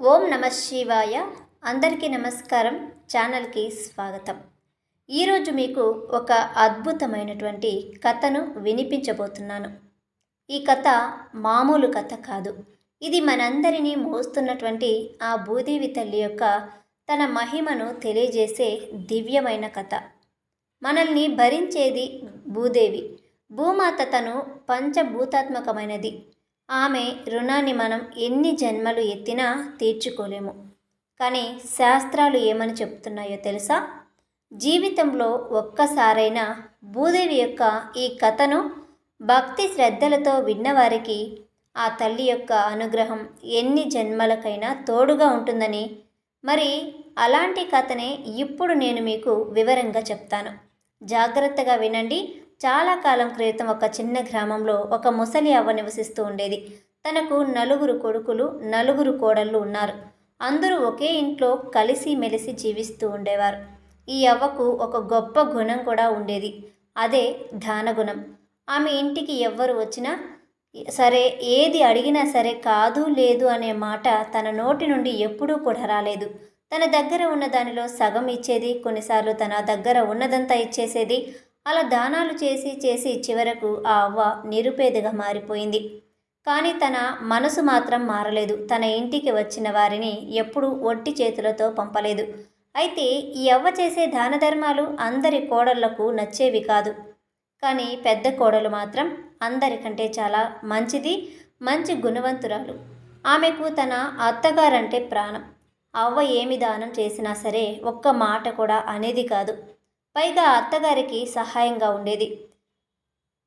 ఓం నమ శివాయ. అందరికీ నమస్కారం. ఛానల్కి స్వాగతం. ఈరోజు మీకు ఒక అద్భుతమైనటువంటి కథను వినిపించబోతున్నాను. ఈ కథ మామూలు కథ కాదు. ఇది మనందరినీ మోస్తున్నటువంటి ఆ భూదేవి తల్లి యొక్క తన మహిమను తెలియజేసే దివ్యమైన కథ. మనల్ని భరించేది భూదేవి. భూమాత తను పంచభూతాత్మకమైనది. ఆమె రుణాన్ని మనం ఎన్ని జన్మలు ఎత్తినా తీర్చుకోలేము. కానీ శాస్త్రాలు ఏమని చెప్తున్నాయో తెలుసా? జీవితంలో ఒక్కసారైనా భూదేవి యొక్క ఈ కథను భక్తి శ్రద్ధలతో విన్నవారికి ఆ తల్లి యొక్క అనుగ్రహం ఎన్ని జన్మలకైనా తోడుగా ఉంటుందని. మరి అలాంటి కథనే ఇప్పుడు నేను మీకు వివరంగా చెప్తాను. జాగ్రత్తగా వినండి. చాలా కాలం క్రితం ఒక చిన్న గ్రామంలో ఒక ముసలి అవ్వ నివసిస్తూ ఉండేది. తనకు నలుగురు కొడుకులు నలుగురు కోడళ్ళు ఉన్నారు. అందరూ ఒకే ఇంట్లో కలిసి మెలిసి జీవిస్తూ ఉండేవారు. ఈ అవ్వకు ఒక గొప్ప గుణం కూడా ఉండేది. అదే దానగుణం ఆమె ఇంటికి ఎవ్వరు వచ్చినా సరే ఏది అడిగినా సరే కాదు లేదు అనే మాట తన నోటి నుండి ఎప్పుడూ కూడా రాలేదు. తన దగ్గర ఉన్న దానిలో సగం ఇచ్చేది కొన్నిసార్లు తన దగ్గర ఉన్నదంతా ఇచ్చేసేది అలా దానాలు చేసి చేసి చివరకు ఆ అవ్వ నిరుపేదగా మారిపోయింది. కానీ తన మనసు మాత్రం మారలేదు. తన ఇంటికి వచ్చిన వారిని ఎప్పుడూ ఒట్టి చేతులతో పంపలేదు. అయితే ఈ అవ్వ చేసే దాన ధర్మాలు అందరి కోడళ్ళకు నచ్చేవి కాదు. కానీ పెద్ద కోడలు మాత్రం అందరికంటే చాలా మంచిది మంచి గుణవంతురాలు. ఆమెకు తన అత్తగారంటే ప్రాణం. అవ్వ ఏమి దానం చేసినా సరే ఒక్క మాట కూడా అనేది కాదు. పైగా అత్తగారికి సహాయంగా ఉండేది.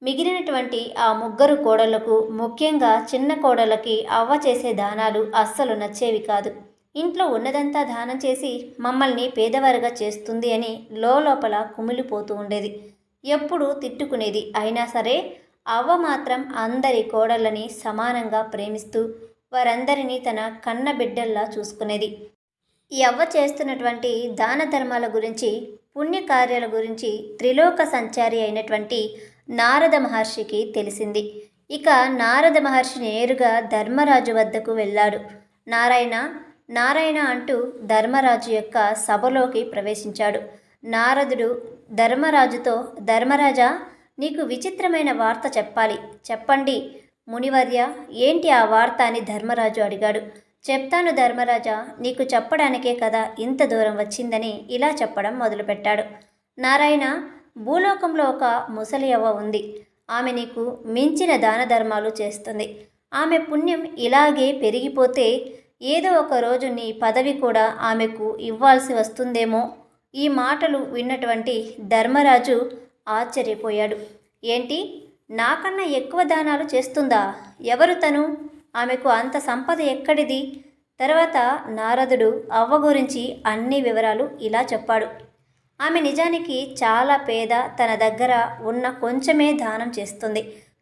మిగిలినటువంటి ఆ ముగ్గురు కోడళ్ళకు ముఖ్యంగా చిన్న కోడలకి అవ్వ చేసే దానాలు అస్సలు నచ్చేవి కాదు. ఇంట్లో ఉన్నదంతా దానం చేసి మమ్మల్ని పేదవారుగా చేస్తుంది అని లోపల కుమిలిపోతూ ఉండేది. ఎప్పుడూ తిట్టుకునేది. అయినా సరే అవ్వ మాత్రం అందరి కోడళ్ళని సమానంగా ప్రేమిస్తూ వారందరినీ తన కన్న బిడ్డల్లా చూసుకునేది. ఈ అవ్వ చేస్తున్నటువంటి దాన ధర్మాల గురించి పుణ్యకార్యాల గురించి త్రిలోక సంచారి అయినటువంటి నారద మహర్షికి తెలిసింది. ఇక నారద మహర్షి నేరుగా ధర్మరాజు వద్దకు వెళ్ళాడు. నారాయణ నారాయణ అంటూ ధర్మరాజు యొక్క సభలోకి ప్రవేశించాడు. నారదుడు ధర్మరాజుతో ధర్మరాజా నీకు విచిత్రమైన వార్త చెప్పాలి. చెప్పండి. మునివర్య ఏంటి ఆ వార్త? అని ధర్మరాజు అడిగాడు. చెప్తాను ధర్మరాజా నీకు చెప్పడానికే కదా ఇంత దూరం వచ్చిందని ఇలా చెప్పడం మొదలుపెట్టాడు. నారాయణ భూలోకంలో ఒక ముసలి అవ్వ ఉంది. ఆమె నీకు మించిన దాన ధర్మాలు చేస్తుంది. ఆమె పుణ్యం ఇలాగే పెరిగిపోతే ఏదో ఒక రోజు నీ పదవి కూడా ఆమెకు ఇవ్వాల్సి వస్తుందేమో? ఈ మాటలు విన్నటువంటి ధర్మరాజు ఆశ్చర్యపోయాడు. ఏంటి? నాకన్నా ఎక్కువ దానాలు చేస్తుందా? ఎవరు తను? ఆమెకు అంత సంపద ఎక్కడిది? తర్వాత నారదుడు అవ్వ గురించి అన్ని వివరాలు ఇలా చెప్పాడు. ఆమె నిజానికి చాలా పేద తన దగ్గర ఉన్న కొంచెమే దానం చేస్తుంది.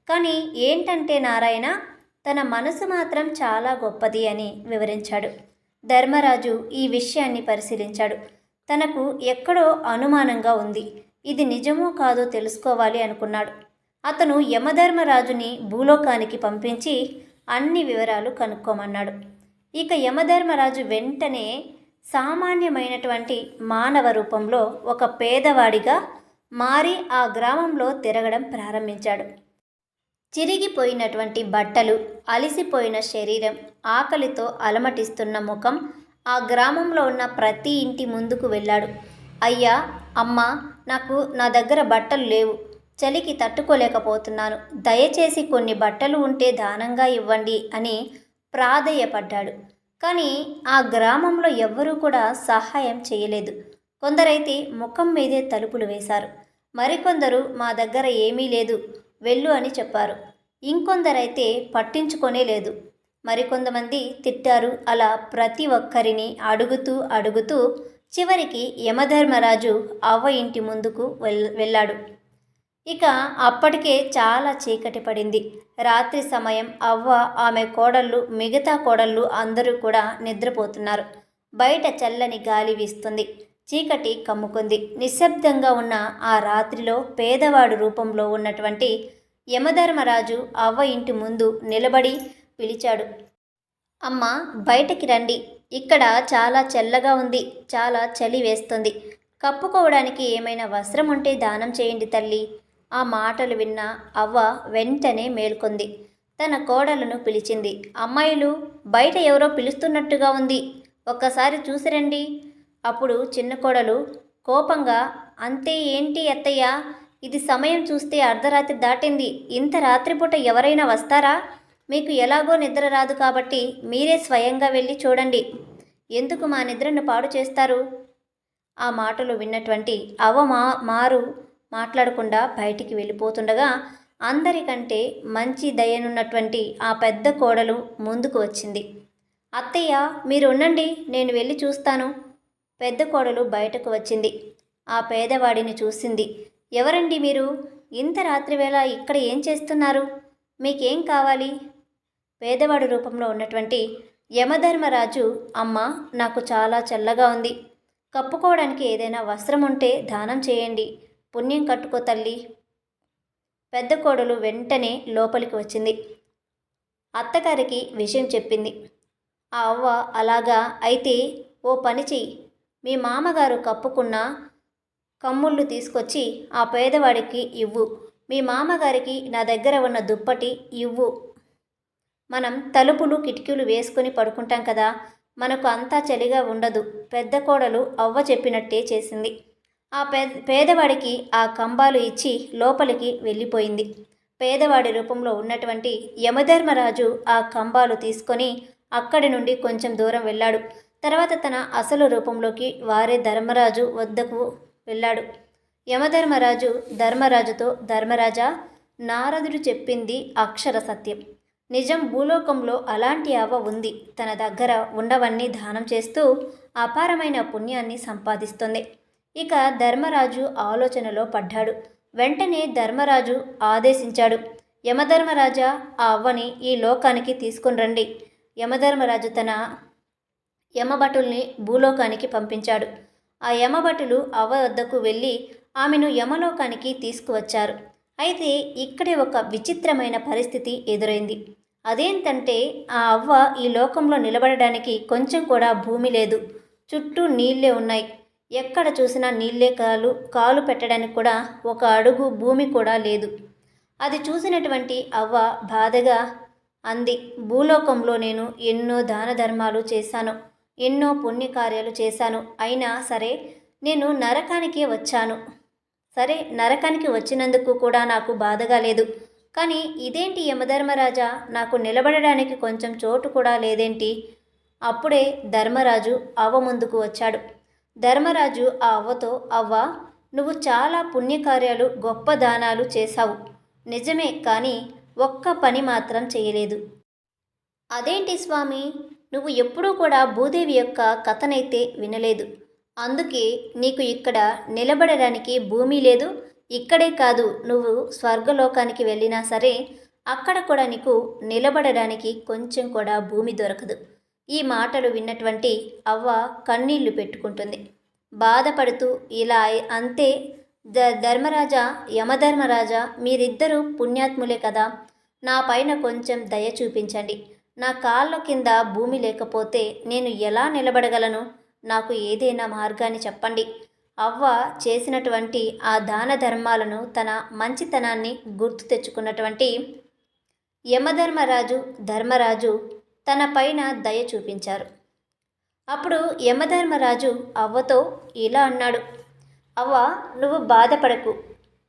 కానీ ఏంటంటే నారాయణ తన మనసు మాత్రం చాలా గొప్పది అని వివరించాడు. ధర్మరాజు ఈ విషయాన్ని పరిశీలించాడు. తనకు ఎక్కడో అనుమానంగా ఉంది. ఇది నిజమో కాదో తెలుసుకోవాలి అనుకున్నాడు. అతను యమధర్మరాజుని భూలోకానికి పంపించి అన్ని వివరాలు కనుక్కోమన్నాడు. ఇక యమధర్మరాజు వెంటనే సామాన్యమైనటువంటి మానవ రూపంలో ఒక పేదవాడిగా మారి ఆ గ్రామంలో తిరగడం ప్రారంభించాడు. చిరిగిపోయినటువంటి బట్టలు అలిసిపోయిన శరీరం ఆకలితో అలమటిస్తున్న ముఖం ఆ గ్రామంలో ఉన్న ప్రతి ఇంటి ముందుకు వెళ్ళాడు. అయ్యా అమ్మ నాకు నా దగ్గర బట్టలు లేవు. చలికి తట్టుకోలేకపోతున్నాను. దయచేసి కొన్ని బట్టలు ఉంటే దానంగా ఇవ్వండి అని ప్రాధేయపడ్డాడు. కానీ ఆ గ్రామంలో ఎవ్వరూ కూడా సహాయం చేయలేదు. కొందరైతే ముఖం మీదే తలుపులు వేశారు. మరికొందరు మా దగ్గర ఏమీ లేదు వెళ్ళు అని చెప్పారు. ఇంకొందరైతే పట్టించుకొనే లేదు. మరికొంతమంది తిట్టారు. అలా ప్రతి ఒక్కరిని అడుగుతూ అడుగుతూ చివరికి యమధర్మరాజు అవ్వ ఇంటి ముందుకు వెల్ వెళ్ళాడు. ఇక అప్పటికే చాలా చీకటి పడింది. రాత్రి సమయం అవ్వ ఆమె కోడళ్ళు మిగతా కోడళ్ళు అందరూ కూడా నిద్రపోతున్నారు. బయట చల్లని గాలి వీస్తుంది. చీకటి కమ్ముకుంది. నిశ్శబ్దంగా ఉన్న ఆ రాత్రిలో పేదవాడు రూపంలో ఉన్నటువంటి యమధర్మరాజు అవ్వ ఇంటి ముందు నిలబడి పిలిచాడు. అమ్మ బయటకి రండి. ఇక్కడ చాలా చల్లగా ఉంది. చాలా చలి వేస్తుంది. కప్పుకోవడానికి ఏమైనా వస్త్రం ఉంటే దానం చేయండి తల్లి. ఆ మాటలు విన్న అవ్వ వెంటనే మేల్కొంది. తన కోడలను పిలిచింది. అమ్మాయిలు బయట ఎవరో పిలుస్తున్నట్టుగా ఉంది. ఒక్కసారి చూసిరండి. అప్పుడు చిన్న కోడలు కోపంగా అంతే ఏంటి అత్తయ్య? ఇది సమయం చూస్తే అర్ధరాత్రి దాటింది. ఇంత రాత్రిపూట ఎవరైనా వస్తారా? మీకు ఎలాగో నిద్ర రాదు కాబట్టి మీరే స్వయంగా వెళ్ళి చూడండి. ఎందుకు మా నిద్రను పాడు చేస్తారు? ఆ మాటలు విన్నటువంటి అవమా మారు మాట్లాడకుండా బయటికి వెళ్ళిపోతుండగా అందరికంటే మంచి దయనున్నటువంటి ఆ పెద్ద కోడలు ముందుకు వచ్చింది. అత్తయ్య మీరు ఉండండి నేను వెళ్ళి చూస్తాను. పెద్ద కోడలు బయటకు వచ్చింది. ఆ పేదవాడిని చూసింది. ఎవరండి మీరు? ఇంత రాత్రివేళ ఇక్కడ ఏం చేస్తున్నారు? మీకేం కావాలి? పేదవాడి రూపంలో ఉన్నటువంటి యమధర్మరాజు అమ్మ నాకు చాలా చల్లగా ఉంది. కప్పుకోవడానికి ఏదైనా వస్త్రం ఉంటే దానం చేయండి. పుణ్యం కట్టుకో తల్లి. పెద్ద కోడలు వెంటనే లోపలికి వచ్చింది. అత్తగారికి విషయం చెప్పింది. ఆ అవ్వ అలాగా అయితే ఓ పని చెయ్యి. మీ మామగారు కప్పుకున్న కమ్ముళ్ళు తీసుకొచ్చి ఆ పేదవాడికి ఇవ్వు. మీ మామగారికి నా దగ్గర ఉన్న దుప్పటి ఇవ్వు. మనం తలుపులు కిటికీలు వేసుకొని పడుకుంటాం కదా. మనకు అంతా చలిగా ఉండదు. పెద్ద కోడలు అవ్వ చెప్పినట్టే చేసింది. ఆ పేద పేదవాడికి ఆ కంబాలు ఇచ్చి లోపలికి వెళ్ళిపోయింది. పేదవాడి రూపంలో ఉన్నటువంటి యమధర్మరాజు ఆ కంబాలు తీసుకొని అక్కడి నుండి కొంచెం దూరం వెళ్ళాడు. తర్వాత తన అసలు రూపంలోకి వారే ధర్మరాజు వద్దకు వెళ్ళాడు. యమధర్మరాజు ధర్మరాజుతో ధర్మరాజా నారదుడు చెప్పింది అక్షర సత్యం. నిజం భూలోకంలో అలాంటి ఆవ ఉంది. తన దగ్గర ఉండవన్నీ దానం చేస్తూ అపారమైన పుణ్యాన్ని సంపాదిస్తుంది. ఇక ధర్మరాజు ఆలోచనలో పడ్డాడు. వెంటనే ధర్మరాజు ఆదేశించాడు. యమధర్మరాజా ఆ అవ్వని ఈ లోకానికి తీసుకుని రండి. యమధర్మరాజు తన యమభటుల్ని భూలోకానికి పంపించాడు. ఆ యమభటులు అవ్వ వద్దకు వెళ్ళి ఆమెను యమలోకానికి తీసుకువచ్చారు. అయితే ఇక్కడే ఒక విచిత్రమైన పరిస్థితి ఎదురైంది. అదేంటంటే ఆ అవ్వ ఈ లోకంలో నిలబడడానికి కొంచెం కూడా భూమి లేదు. చుట్టూ నీళ్ళే ఉన్నాయి. ఎక్కడ చూసినా నీళ్ళే కాలు కాలు పెట్టడానికి కూడా ఒక అడుగు భూమి కూడా లేదు. అది చూసినటువంటి అవ్వ బాధగా అంది. భూలోకంలో నేను ఎన్నో దాన ధర్మాలు చేశాను ఎన్నో పుణ్యకార్యాలు చేశాను. అయినా సరే నేను నరకానికే వచ్చాను. సరే నరకానికి వచ్చినందుకు కూడా నాకు బాధగా లేదు. కానీ ఇదేంటి యమధర్మరాజా? నాకు నిలబడడానికి కొంచెం చోటు కూడా లేదేంటి? అప్పుడే ధర్మరాజు అవ్వ ముందుకు వచ్చాడు. ధర్మరాజు ఆ అవ్వతో అవ్వ నువ్వు చాలా పుణ్యకార్యాలు గొప్ప దానాలు చేశావు. నిజమే కానీ ఒక్క పని మాత్రం చేయలేదు. అదేంటి స్వామి? నువ్వు ఎప్పుడూ కూడా భూదేవి యొక్క కథనైతే వినలేదు. అందుకే నీకు ఇక్కడ నిలబడడానికి భూమి లేదు. ఇక్కడే కాదు నువ్వు స్వర్గలోకానికి వెళ్ళినా సరే అక్కడ కూడా నీకు నిలబడడానికి కొంచెం కూడా భూమి దొరకదు. ఈ మాటలు విన్నటువంటి అవ్వ కన్నీళ్ళు పెట్టుకుంటుంది. బాధపడుతూ ఇలా అంతే ద ధర్మరాజా యమధర్మరాజా మీరిద్దరూ పుణ్యాత్ములే కదా. నా పైన కొంచెం దయ చూపించండి. నా కాళ్ళ కింద భూమి లేకపోతే నేను ఎలా నిలబడగలను? నాకు ఏదైనా మార్గాన్ని చెప్పండి. అవ్వ చేసినటువంటి ఆ దాన ధర్మాలను తన మంచితనాన్ని గుర్తు తెచ్చుకున్నటువంటి యమధర్మరాజు ధర్మరాజు తన పైన దయ చూపించారు. అప్పుడు యమధర్మరాజు అవ్వతో ఇలా అన్నాడు అవ్వ నువ్వు బాధపడకు.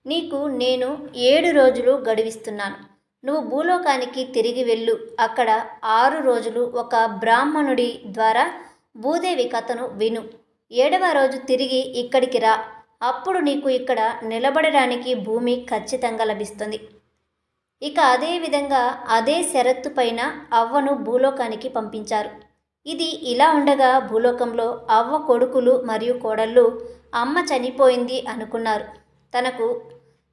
నీకు నేను ఏడు రోజులు గడివిస్తున్నాను. నువ్వు భూలోకానికి తిరిగి వెళ్ళు. అక్కడ ఆరు రోజులు ఒక బ్రాహ్మణుడి ద్వారా భూదేవి కథను విను. ఏడవ రోజు తిరిగి ఇక్కడికి రా. అప్పుడు నీకు ఇక్కడ నిలబడడానికి భూమి ఖచ్చితంగా లభిస్తుంది. ఇక అదే విధంగా అదే షరత్తు పైన అవ్వను భూలోకానికి పంపించారు. ఇది ఇలా ఉండగా భూలోకంలో అవ్వ కొడుకులు మరియు కోడళ్ళు అమ్మ చనిపోయింది అనుకున్నారు. తనకు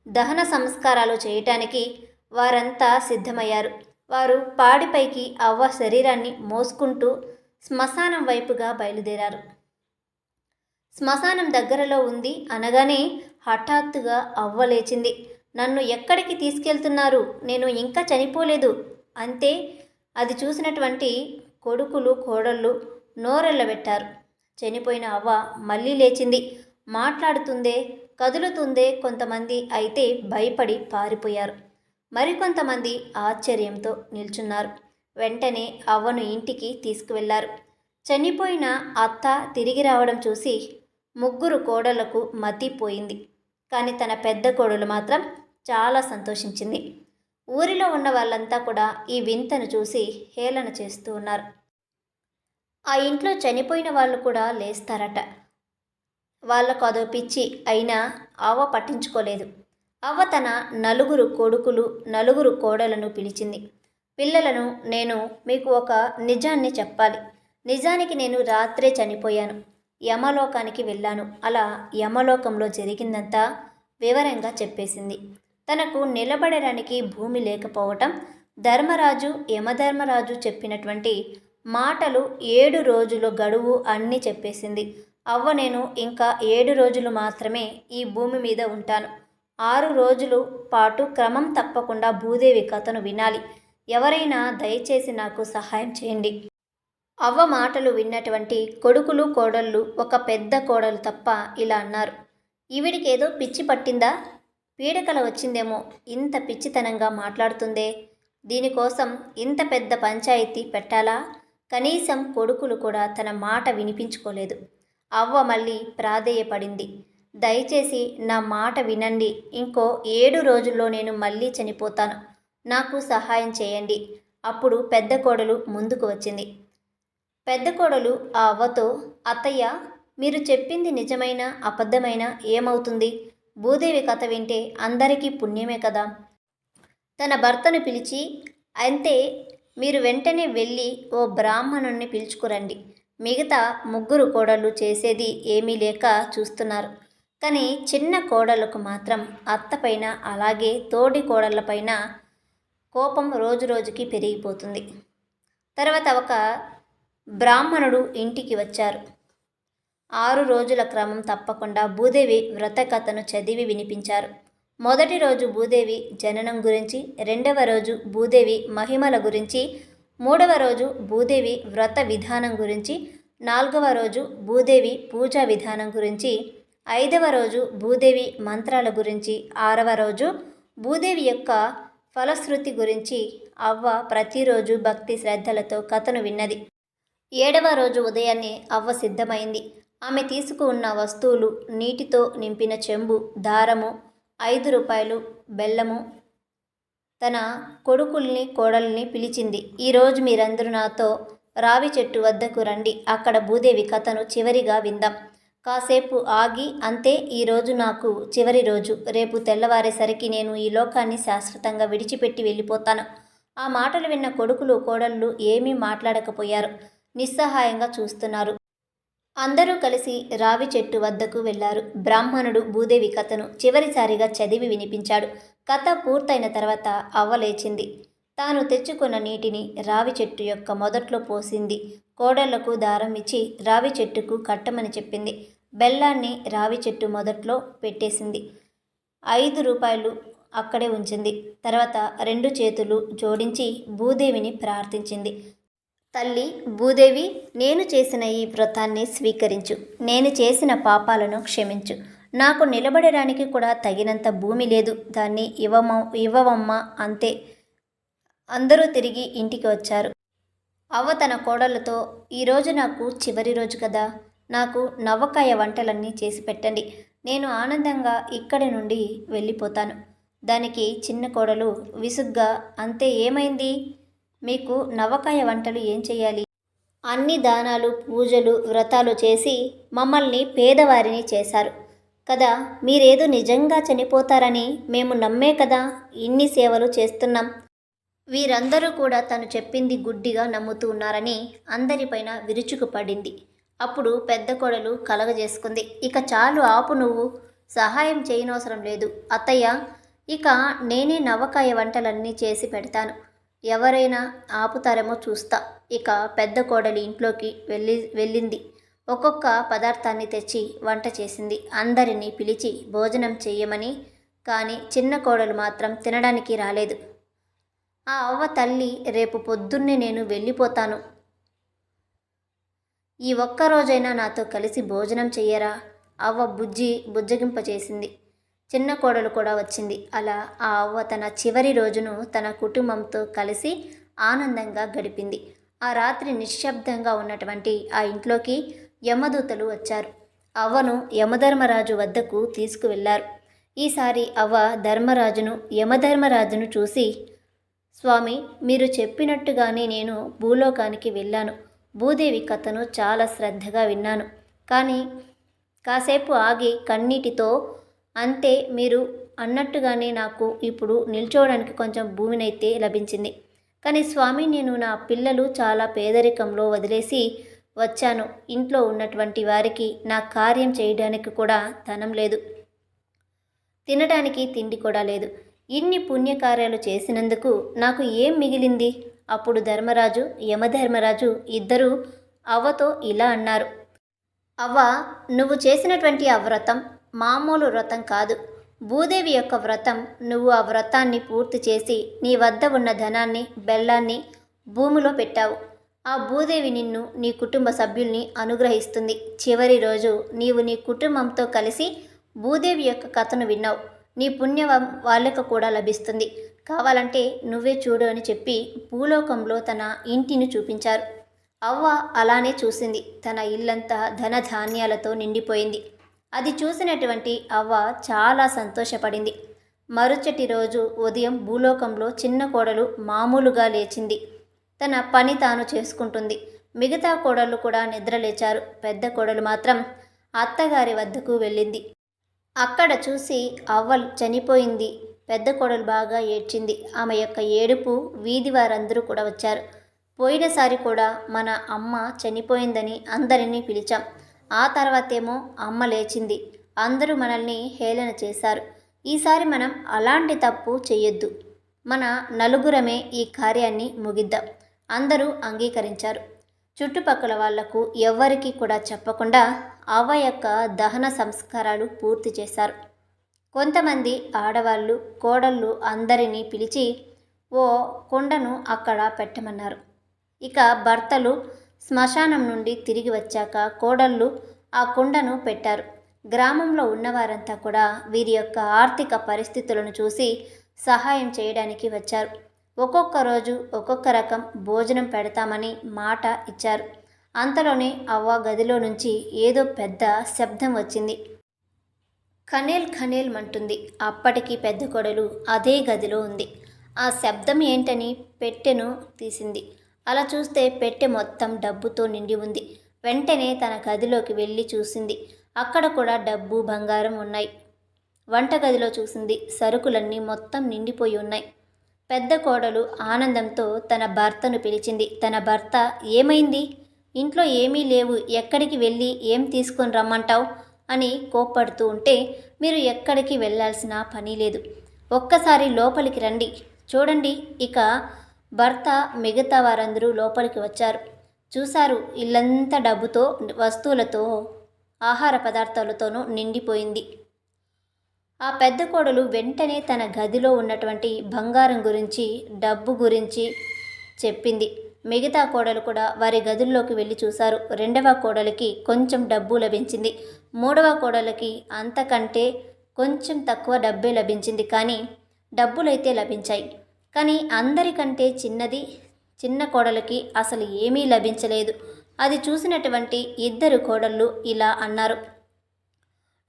దహన సంస్కారాలు చేయటానికి వారంతా సిద్ధమయ్యారు. వారు పాడిపైకి అవ్వ శరీరాన్ని మోసుకుంటూ శ్మశానం వైపుగా బయలుదేరారు. శ్మశానం దగ్గరలో ఉంది అనగానే హఠాత్తుగా అవ్వ లేచింది. నన్ను ఎక్కడికి తీసుకెళ్తున్నారు? నేను ఇంకా చనిపోలేదు. అంతే. అది చూసినటువంటి కొడుకులు కోడళ్ళు నోరెళ్ళబెట్టారు చనిపోయిన అవ్వ మళ్ళీ లేచింది. మాట్లాడుతుందే కదులుతుందే కొంతమంది అయితే భయపడి పారిపోయారు. మరికొంతమంది ఆశ్చర్యంతో నిల్చున్నారు. వెంటనే అవ్వను ఇంటికి తీసుకువెళ్ళారు. చనిపోయిన అత్త తిరిగి రావడం చూసి ముగ్గురు కోడళ్ళకు మతిపోయింది కానీ తన పెద్ద కోడలు మాత్రం చాలా సంతోషించింది. ఊరిలో ఉన్న వాళ్ళంతా కూడా ఈ వింతను చూసి హేళన చేస్తూ ఉన్నారు. ఆ ఇంట్లో చనిపోయిన వాళ్ళు కూడా లేస్తారట. వాళ్ళకు అదో పిచ్చి అయినా అవ్వ పట్టించుకోలేదు. అవ్వ తన నలుగురు కొడుకులు నలుగురు కోడలను పిలిచింది. పిల్లలను నేను మీకు ఒక నిజాన్ని చెప్పాలి. నిజానికి నేను రాత్రే చనిపోయాను. యమలోకానికి వెళ్ళాను. అలా యమలోకంలో జరిగిందంతా వివరంగా చెప్పేసింది. తనకు నిలబడడానికి భూమి లేకపోవటం ధర్మరాజు యమధర్మరాజు చెప్పినటువంటి మాటలు ఏడు రోజుల గడువు అన్నీ చెప్పేసింది. అవ్వ నేను ఇంకా ఏడు రోజులు మాత్రమే ఈ భూమి మీద ఉంటాను. ఆరు రోజులు పాటు క్రమం తప్పకుండా భూదేవి కథను వినాలి. ఎవరైనా దయచేసి నాకు సహాయం చేయండి. అవ్వ మాటలు విన్నటువంటి కొడుకులు కోడళ్ళు ఒక పెద్ద కోడలు తప్ప ఇలా అన్నారు. ఈవిడికి ఏదో పిచ్చి పట్టిందా? పీడకల వచ్చిందేమో ఇంత పిచ్చితనంగా మాట్లాడుతుందే? దీనికోసం ఇంత పెద్ద పంచాయతీ పెట్టాలా? కనీసం కొడుకులు కూడా తన మాట వినిపించుకోలేదు. అవ్వ మళ్ళీ ప్రాధేయపడింది. దయచేసి నా మాట వినండి. ఇంకో ఏడు రోజుల్లో నేను మళ్ళీ చనిపోతాను. నాకు సహాయం చేయండి. అప్పుడు పెద్ద కోడలు ముందుకు వచ్చింది. పెద్ద కోడలు ఆ అవ్వతో అత్తయ్య మీరు చెప్పింది నిజమైన అబద్ధమైన ఏమవుతుంది? భూదేవి కథ వింటే అందరికీ పుణ్యమే కదా? తన భర్తను పిలిచి అంతే మీరు వెంటనే వెళ్ళి ఓ బ్రాహ్మణుణ్ణి పిలుచుకురండి. మిగతా ముగ్గురు కోడళ్ళు చేసేది ఏమీ లేక చూస్తున్నారు. కానీ చిన్న కోడలకు మాత్రం అత్తపైన అలాగే తోడి కోడళ్ళపైన కోపం రోజు రోజుకి పెరిగిపోతుంది. తర్వాత ఒక బ్రాహ్మణుడు ఇంటికి వచ్చారు. ఆరు రోజుల క్రమం తప్పకుండా భూదేవి వ్రత కథను చదివి వినిపించారు. మొదటి రోజు భూదేవి జననం గురించి రెండవ రోజు భూదేవి మహిమల గురించి మూడవ రోజు భూదేవి వ్రత విధానం గురించి నాలుగవ రోజు భూదేవి పూజా విధానం గురించి ఐదవ రోజు భూదేవి మంత్రాల గురించి ఆరవ రోజు భూదేవి యొక్క ఫలశ్రుతి గురించి అవ్వ ప్రతిరోజు భక్తి శ్రద్ధలతో కథను విన్నది. ఏడవ రోజు ఉదయాన్నే అవ్వ సిద్ధమైంది. ఆమె తీసుకున్న వస్తువులు నీటితో నింపిన చెంబు దారము ఐదు రూపాయలు బెల్లము. తన కొడుకుల్ని కోడల్ని పిలిచింది. ఈరోజు మీరందరూ నాతో రావి చెట్టు వద్దకు రండి. అక్కడ భూదేవి కథను చివరిగా విందాం. కాసేపు ఆగి అంతే ఈరోజు నాకు చివరి రోజు. రేపు తెల్లవారేసరికి నేను ఈ లోకాన్ని శాశ్వతంగా విడిచిపెట్టి వెళ్ళిపోతాను. ఆ మాటలు విన్న కొడుకులు కోడళ్ళు ఏమీ మాట్లాడకపోయారు. నిస్సహాయంగా చూస్తున్నారు. అందరూ కలిసి రావి చెట్టు వద్దకు వెళ్ళారు. బ్రాహ్మణుడు భూదేవి కథను చివరిసారిగా చదివి వినిపించాడు. కథ పూర్తయిన తర్వాత అవ్వలేచింది తాను తెచ్చుకున్న నీటిని రావి చెట్టు యొక్క మొదట్లో పోసింది. కోడళ్ళకు దారం ఇచ్చి రావి చెట్టుకు కట్టమని చెప్పింది. బెల్లాన్ని రావి చెట్టు మొదట్లో పెట్టేసింది. ఐదు రూపాయలు అక్కడే ఉంచింది. తర్వాత రెండు చేతులు జోడించి భూదేవిని ప్రార్థించింది. తల్లి భూదేవి నేను చేసిన ఈ వ్రతాన్ని స్వీకరించు. నేను చేసిన పాపాలను క్షమించు. నాకు నిలబడడానికి కూడా తగినంత భూమి లేదు. దాన్ని ఇవ్వమ ఇవ్వవమ్మా అంతే. అందరూ తిరిగి ఇంటికి వచ్చారు. అవ్వ తన కోడలతో ఈరోజు నాకు చివరి రోజు కదా. నాకు నవ్వకాయ వంటలన్నీ చేసి పెట్టండి. నేను ఆనందంగా ఇక్కడి నుండి వెళ్ళిపోతాను. దానికి చిన్న కోడలు విసుగ్గా అంతే ఏమైంది? మీకు నవకాయ వంటలు ఏం చేయాలి? అన్ని దానాలు పూజలు వ్రతాలు చేసి మమ్మల్ని పేదవారిని చేశారు. కదా? మీరేదో నిజంగా చనిపోతారని మేము నమ్మే కదా? ఇన్ని సేవలు చేస్తున్నాం. వీరందరూ కూడా తను చెప్పింది గుడ్డిగా నమ్ముతూ ఉన్నారని అందరిపైన విరుచుకుపడింది. అప్పుడు పెద్ద కోడలు కలగజేసుకుంది. ఇక చాలు ఆపు నువ్వు. సహాయం చేయనవసరం లేదు. అత్తయ్య ఇక నేనే నవకాయ వంటలన్నీ చేసి పెడతాను. ఎవరైనా ఆపుతారేమో చూస్తా. ఇక పెద్ద కోడలి ఇంట్లోకి వెళ్ళి వెళ్ళింది. ఒక్కొక్క పదార్థాన్ని తెచ్చి వంట చేసింది. అందరినీ పిలిచి భోజనం చేయమని కానీ చిన్న కోడలు మాత్రం తినడానికి రాలేదు. ఆ అవ్వ తల్లి రేపు పొద్దున్నే నేను వెళ్ళిపోతాను. ఈ ఒక్క రోజైనా నాతో కలిసి భోజనం చెయ్యరా? అవ్వ బుజ్జి బుజ్జగింప చేసింది చిన్న కోడలు కూడా వచ్చింది. అలా ఆ అవ్వ తన చివరి రోజును తన కుటుంబంతో కలిసి ఆనందంగా గడిపింది. ఆ రాత్రి నిశ్శబ్దంగా ఉన్నటువంటి ఆ ఇంట్లోకి యమదూతలు వచ్చారు. అవ్వను యమధర్మరాజు వద్దకు తీసుకువెళ్ళారు. ఈసారి అవ్వ ధర్మరాజును యమధర్మరాజును చూసి స్వామి మీరు చెప్పినట్టుగానే నేను భూలోకానికి వెళ్ళాను. భూదేవి కథను చాలా శ్రద్ధగా విన్నాను. కానీ కాసేపు ఆగి కన్నీటితో అంతే మీరు అన్నట్టుగానే నాకు ఇప్పుడు నిల్చోవడానికి కొంచెం భూమినైతే లభించింది. కానీ స్వామి నేను నా పిల్లలు చాలా పేదరికంలో వదిలేసి వచ్చాను. ఇంట్లో ఉన్నటువంటి వారికి నా కార్యం చేయడానికి కూడా ధనం లేదు. తినడానికి తిండి కూడా లేదు. ఇన్ని పుణ్యకార్యాలు చేసినందుకు నాకు ఏం మిగిలింది? అప్పుడు ధర్మరాజు యమధర్మరాజు ఇద్దరూ అవ్వతో ఇలా అన్నారు. అవ్వ నువ్వు చేసినటువంటి ఆ వ్రతం మామూలు వ్రతం కాదు. భూదేవి యొక్క వ్రతం నువ్వు ఆ వ్రతాన్ని పూర్తి చేసి నీ వద్ద ఉన్న ధనాన్ని బెల్లాన్ని భూమిలో పెట్టావు. ఆ భూదేవి నిన్ను నీ కుటుంబ సభ్యుల్ని అనుగ్రహిస్తుంది. చివరి రోజు నీవు నీ కుటుంబంతో కలిసి భూదేవి యొక్క కథను విన్నావు. నీ పుణ్యం వాళ్ళకు కూడా లభిస్తుంది. కావాలంటే నువ్వే చూడు అని చెప్పి భూలోకంలో తన ఇంటిని చూపించారు. అవ్వ అలానే చూసింది. తన ఇల్లంతా ధన ధాన్యాలతో నిండిపోయింది. అది చూసినటువంటి అవ్వ చాలా సంతోషపడింది. మరుచటి రోజు ఉదయం భూలోకంలో చిన్న కోడలు మామూలుగా లేచింది. తన పని తాను చేసుకుంటుంది. మిగతా కోడళ్ళు కూడా నిద్రలేచారు పెద్ద కోడలు మాత్రం అత్తగారి వద్దకు వెళ్ళింది. అక్కడ చూసి అవ్వలు చనిపోయింది. పెద్ద కోడలు బాగా ఏడ్చింది. ఆమె యొక్క ఏడుపు వీధి వారందరూ కూడా వచ్చారు. పోయినసారి కూడా మన అమ్మ చనిపోయిందని అందరినీ పిలిచాం. ఆ తర్వాతేమో అమ్మ లేచింది. అందరూ మనల్ని హేళన చేశారు. ఈసారి మనం అలాంటి తప్పు చేయొద్దు మన నలుగురమే ఈ కార్యాన్ని ముగిద్దాం. అందరూ అంగీకరించారు. చుట్టుపక్కల వాళ్ళకు ఎవ్వరికీ కూడా చెప్పకుండా అవ్వ యొక్క దహన సంస్కారాలు పూర్తి చేశారు. కొంతమంది ఆడవాళ్ళు కోడళ్ళు అందరినీ పిలిచి ఓ కుండను అక్కడ పెట్టమన్నారు. ఇక భర్తలు శ్మశానం నుండి తిరిగి వచ్చాక కోడళ్ళు ఆ కుండను పెట్టారు. గ్రామంలో ఉన్నవారంతా కూడా వీరి యొక్క ఆర్థిక పరిస్థితులను చూసి సహాయం చేయడానికి వచ్చారు. ఒక్కొక్క రోజు ఒక్కొక్క రకం భోజనం పెడతామని మాట ఇచ్చారు. అంతలోనే అవ్వ గదిలో నుంచి ఏదో పెద్ద శబ్దం వచ్చింది. ఖనేల్ ఖనేల్ అంటుంది అప్పటికి పెద్ద కొడలు అదే గదిలో ఉంది. ఆ శబ్దం ఏంటని పెట్టెను తీసింది. అలా చూస్తే పెట్టె మొత్తం డబ్బుతో నిండి ఉంది. వెంటనే తన గదిలోకి వెళ్ళి చూసింది. అక్కడ కూడా డబ్బు బంగారం ఉన్నాయి. వంటగదిలో చూసింది. సరుకులన్నీ మొత్తం నిండిపోయి ఉన్నాయి. పెద్ద కోడలు ఆనందంతో తన భర్తను పిలిచింది. తన భర్త ఏమైంది? ఇంట్లో ఏమీ లేవు. ఎక్కడికి వెళ్ళి ఏం తీసుకొని రమ్మంటావు? అని కోప్పడుతూ ఉంటే మీరు ఎక్కడికి వెళ్ళాల్సిన పని లేదు. ఒక్కసారి లోపలికి రండి. చూడండి. ఇక భర్త మిగతా వారందరూ లోపలికి వచ్చారు. చూశారు ఇల్లంతా డబ్బుతో వస్తువులతో ఆహార పదార్థాలతోనూ నిండిపోయింది. ఆ పెద్ద కోడలు వెంటనే తన గదిలో ఉన్నటువంటి బంగారం గురించి డబ్బు గురించి చెప్పింది. మిగతా కోడలు కూడా వారి గదుల్లోకి వెళ్ళి చూశారు. రెండవ కోడలికి కొంచెం డబ్బు లభించింది. మూడవ కోడలికి అంతకంటే కొంచెం తక్కువ డబ్బే లభించింది. కానీ డబ్బులైతే లభించాయి. కానీ అందరికంటే చిన్నది చిన్న కోడలికి అసలు ఏమీ లభించలేదు. అది చూసినటువంటి ఇద్దరు కోడళ్ళు ఇలా అన్నారు.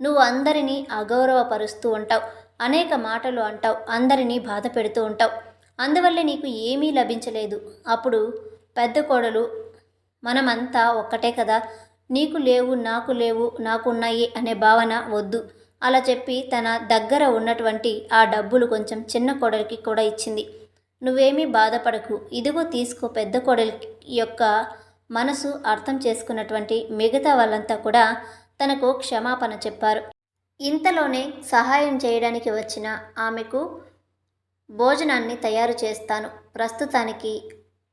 నువ్వు అందరినీ అగౌరవపరుస్తూ ఉంటావు. అనేక మాటలు అంటావు. అందరినీ బాధ పెడుతూ ఉంటావు. అందువల్లే నీకు ఏమీ లభించలేదు. అప్పుడు పెద్ద కోడలు మనమంతా ఒక్కటే కదా. నీకు లేవు నాకు లేవు నాకున్నాయి అనే భావన వద్దు. అలా చెప్పి తన దగ్గర ఉన్నటువంటి ఆ డబ్బులు కొంచెం చిన్న కోడలికి కూడా ఇచ్చింది. నువ్వేమీ బాధపడకు. ఇదిగో తీసుకో పెద్ద కోడలి యొక్క మనసు అర్థం చేసుకున్నటువంటి మిగతా వాళ్ళంతా కూడా తనకు క్షమాపణ చెప్పారు. ఇంతలోనే సహాయం చేయడానికి వచ్చిన ఆమెకు భోజనాన్ని తయారు చేస్తాను. ప్రస్తుతానికి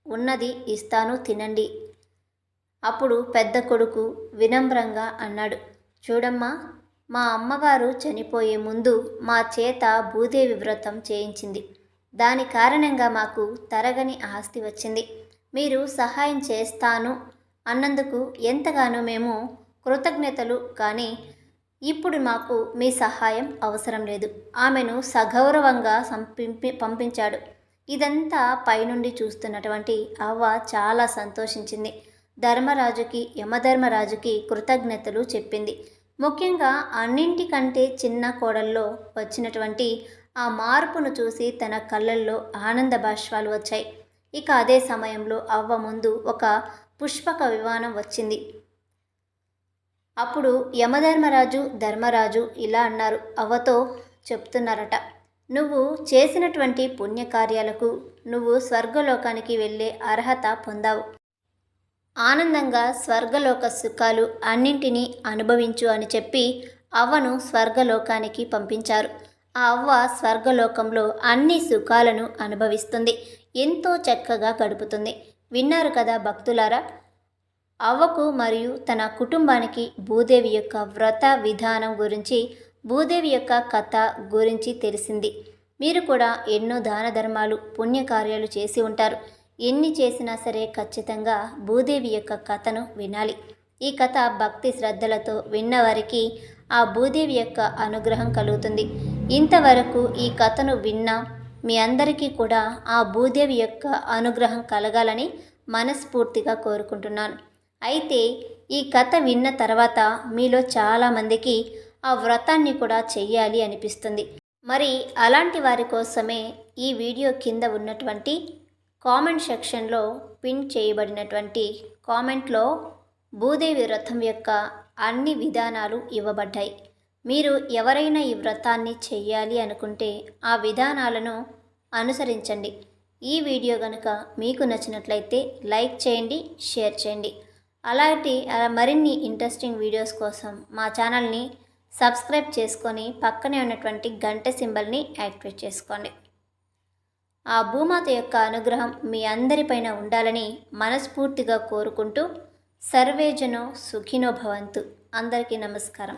ఉన్నది ఇస్తాను తినండి. అప్పుడు పెద్ద కొడుకు వినమ్రంగా అన్నాడు. చూడమ్మా మా అమ్మగారు చనిపోయే ముందు మా చేత భూదేవి వ్రతం చేయించింది. దాని కారణంగా మాకు తరగని ఆస్తి వచ్చింది. మీరు సహాయం చేస్తాను అన్నందుకు ఎంతగానో మేము కృతజ్ఞతలు కానీ ఇప్పుడు మాకు మీ సహాయం అవసరం లేదు. ఆమెను సగౌరవంగా సంపింపి పంపించాడు. ఇదంతా పైనుండి చూస్తున్నటువంటి అవ్వ చాలా సంతోషించింది. ధర్మరాజుకి యమధర్మరాజుకి కృతజ్ఞతలు చెప్పింది. ముఖ్యంగా అన్నింటికంటే చిన్న కోడల్లో వచ్చినటువంటి ఆ మార్పును చూసి తన కళ్ళల్లో ఆనంద బాష్పాలు వచ్చాయి. ఇక అదే సమయంలో అవ్వ ముందు ఒక పుష్పక విమానం వచ్చింది. అప్పుడు యమధర్మరాజు ధర్మరాజు ఇలా అన్నారు. అవ్వతో చెప్తున్నారట నువ్వు చేసినటువంటి పుణ్యకార్యాలకు నువ్వు స్వర్గలోకానికి వెళ్ళే అర్హత పొందావు. ఆనందంగా స్వర్గలోక సుఖాలు అన్నింటినీ అనుభవించు అని చెప్పి అవ్వను స్వర్గలోకానికి పంపించారు. ఆ అవ్వ స్వర్గలోకంలో అన్ని సుఖాలను అనుభవిస్తుంది. ఎంతో చక్కగా గడుపుతుంది. విన్నారు కదా భక్తులారా? అవ్వకు మరియు తన కుటుంబానికి భూదేవి యొక్క వ్రత విధానం గురించి భూదేవి యొక్క కథ గురించి తెలిసింది. మీరు కూడా ఎన్నో దాన ధర్మాలు పుణ్యకార్యాలు చేసి ఉంటారు. ఎన్ని చేసినా సరే ఖచ్చితంగా భూదేవి యొక్క కథను వినాలి. ఈ కథ భక్తి శ్రద్ధలతో విన్నవారికి ఆ భూదేవి యొక్క అనుగ్రహం కలుగుతుంది. ఇంతవరకు ఈ కథను విన్నా మీ అందరికీ కూడా ఆ భూదేవి యొక్క అనుగ్రహం కలగాలని మనస్ఫూర్తిగా కోరుకుంటున్నాను. అయితే ఈ కథ విన్న తర్వాత మీలో చాలామందికి ఆ వ్రతాన్ని కూడా చెయ్యాలి అనిపిస్తుంది. మరి అలాంటి వారి కోసమే ఈ వీడియో కింద ఉన్నటువంటి కామెంట్ సెక్షన్లో పిన్ చేయబడినటువంటి కామెంట్లో భూదేవి వ్రతం యొక్క అన్ని విధానాలు ఇవ్వబడ్డాయి. మీరు ఎవరైనా ఈ వ్రతాన్ని చేయాలి అనుకుంటే ఆ విధానాలను అనుసరించండి. ఈ వీడియో కనుక మీకు నచ్చినట్లయితే లైక్ చేయండి షేర్ చేయండి. అలాంటి అలా మరిన్ని ఇంట్రెస్టింగ్ వీడియోస్ కోసం మా ఛానల్ని సబ్స్క్రైబ్ చేసుకొని పక్కనే ఉన్నటువంటి గంట సింబల్ని యాక్టివేట్ చేసుకోండి. ఆ భూమాత యొక్క అనుగ్రహం మీ అందరిపైన ఉండాలని మనస్ఫూర్తిగా కోరుకుంటూ సర్వేజనో సుఖినో భవంతు. అందరికీ నమస్కారం.